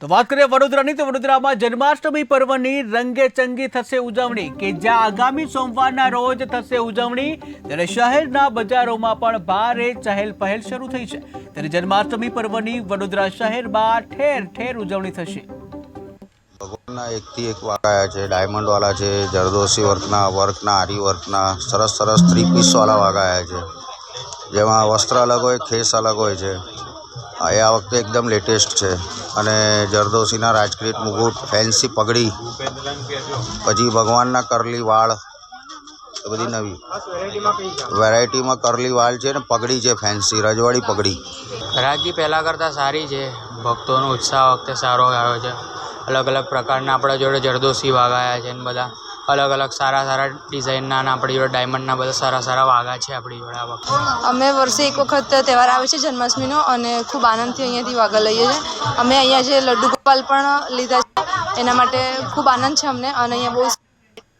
તો વાત કરીએ વડોદરાની, તો વડોદરામાં જન્માષ્ટમી પર્વની રંગે ચંગી થશે ઉજવણી. કે જ્યાં આગામી સોમવારના રોજ થશે ઉજવણી, ત્યારે શહેરના બજારોમાં પણ ભારે ચહેલ પહેલ શરૂ થઈ છે. ત્યારે જન્માષ્ટમી પર્વની વડોદરા શહેરમાં ઠેર ઠેર ઉજવણી થશે. ભગવાનના એકથી એક વાળા છે ડાયમંડવાળા છે, જરદોશી વર્કના વર્કના આરી વર્કના સરસ સરસ થ્રી પીસવાળા વાગાયા છે. જેમાં વસ્ત્ર અલગ હોય, ખેસ અલગ હોય છે. આ વખતે એકદમ લેટેસ્ટ છે. અને જરદોશીના રાજકીટ મુકુટ ફેન્સી પગડી. પછી ભગવાનના કરલી વાળ. એ બધી નવી. વેરાયટીમાં કરલી વાળ છે ને પગડી છે ફેન્સી રજવાડી પગડી. ખરાગી પહેલાં કરતાં સારી છે. ભક્તોનો ઉત્સાહ વખતે સારો આવ્યો છે. અલગ અલગ પ્રકારના આપણા જોડે જરદોશી વાગાયા છે ને બધા. અલગ અલગ સારા સારા ડિઝાઇનના આપણી જોડે ડાયમંડના બધા સારા સારા વાગા છે આપણી જોડે આ વખતે. અમે વર્ષે એક વખત તહેવાર આવે છે જન્માષ્ટમીનો અને ખૂબ આનંદથી અહીંયાથી વાગા લઈએ છીએ. અમે અહીંયા જે લડ્ડુ ગોપાલ પણ લીધા છે, એના માટે ખૂબ આનંદ છે અમને અને અહીંયા બહુ